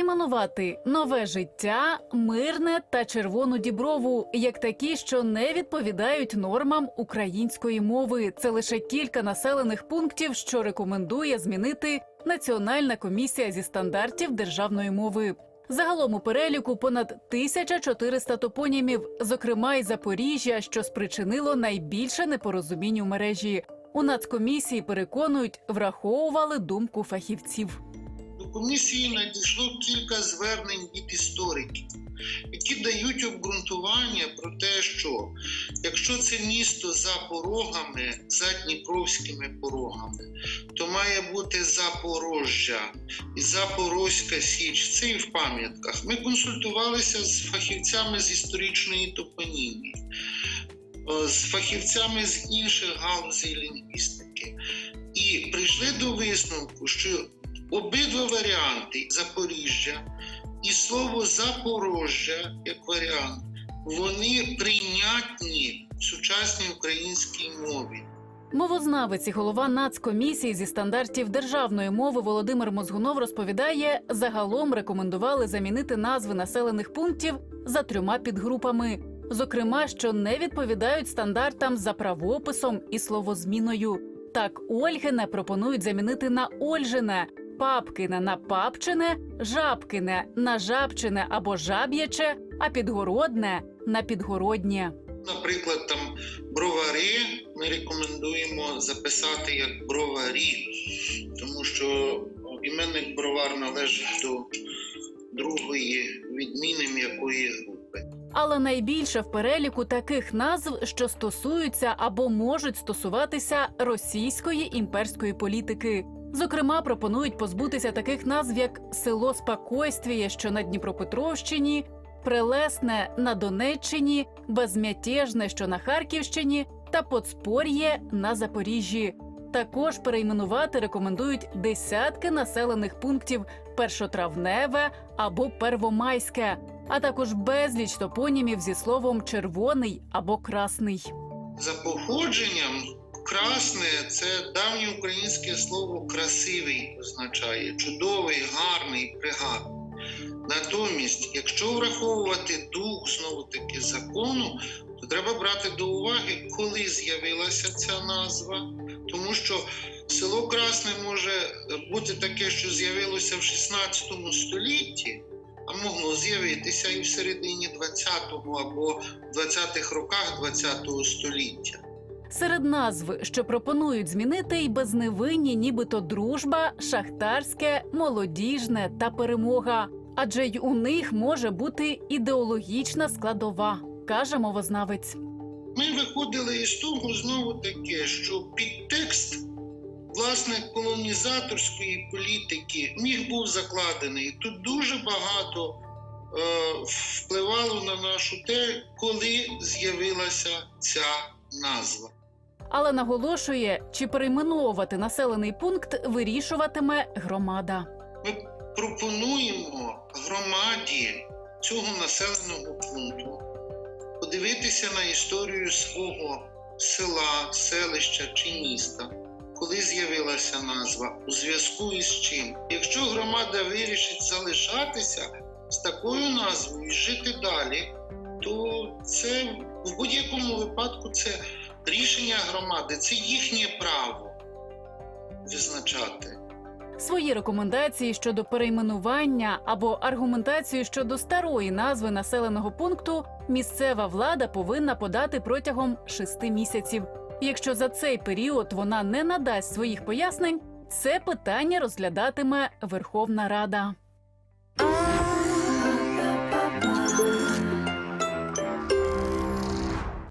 перейменувати нове життя, мирне та червону діброву, як такі, що не відповідають нормам української мови. Це лише кілька населених пунктів, що рекомендує змінити Національна комісія зі стандартів державної мови. Загалом у переліку понад 1400 топонімів, зокрема й Запоріжжя, що спричинило найбільше непорозумінь у мережі. У нацкомісії переконують, враховували думку фахівців. Комісії надійшло кілька звернень від істориків, які дають обґрунтування про те, що якщо це місто за порогами, за Дніпровськими порогами, то має бути Запорожжя і Запорозька Січ. Це і в пам'ятках. Ми консультувалися з фахівцями з історичної топонімії, е, з фахівцями з інших галузей лінгвістики. І прийшли до висновку, що обидва варіанти Запоріжжя і слово Запорожжя як варіант, вони прийнятні в сучасній українській мові. Мовознавець і голова нацкомісії зі стандартів державної мови Володимир Мозгунов розповідає, загалом рекомендували замінити назви населених пунктів за трьома підгрупами, зокрема, що не відповідають стандартам за правописом і словозміною. Так, Ольгине пропонують замінити на Ольжине, Папкине на Папчине, Жабкине на Жабчине або Жаб'яче, а Підгородне на Підгороднє. Наприклад, там бровари ми рекомендуємо записати як броварі, тому що іменник бровар належить до другої відміни м'якої групи. Але найбільше в переліку таких назв, що стосуються або можуть стосуватися російської імперської політики. Зокрема, пропонують позбутися таких назв, як село Спокойствіє, що на Дніпропетровщині, Прелесне на Донеччині, Безмятежне, що на Харківщині, та Подспор'є на Запоріжжі. Також перейменувати рекомендують десятки населених пунктів першотравневе або первомайське, а також безліч топонімів зі словом червоний або красний. За походженням красне це давнє українське слово красивий означає чудовий, гарний, пригарний. Натомість, якщо враховувати дух знову таки закону, то треба брати до уваги, коли з'явилася ця назва, тому що село Красне може бути таке, що з'явилося в 16 столітті, а могло з'явитися і в середині 20-го або 20-х роках 20-го століття. Серед назв, що пропонують змінити, й безневинні, нібито дружба, шахтарське, молодіжне та перемога. Адже й у них може бути ідеологічна складова, каже мовознавець. Ми виходили із того знову таке, що підтекст власне колонізаторської політики міг був закладений. Тут дуже багато е, впливало на нашу те, коли з'явилася ця назва. Але наголошує, чи перейменовувати населений пункт вирішуватиме громада. Ми пропонуємо громаді цього населеного пункту подивитися на історію свого села, селища чи міста, коли з'явилася назва, у зв'язку із чим. Якщо громада вирішить залишатися з такою назвою і жити далі, то це в будь-якому випадку це рішення громади, це їхнє право визначати. Свої рекомендації щодо перейменування або аргументацію щодо старої назви населеного пункту місцева влада повинна подати протягом шести місяців. Якщо за цей період вона не надасть своїх пояснень, це питання розглядатиме Верховна Рада.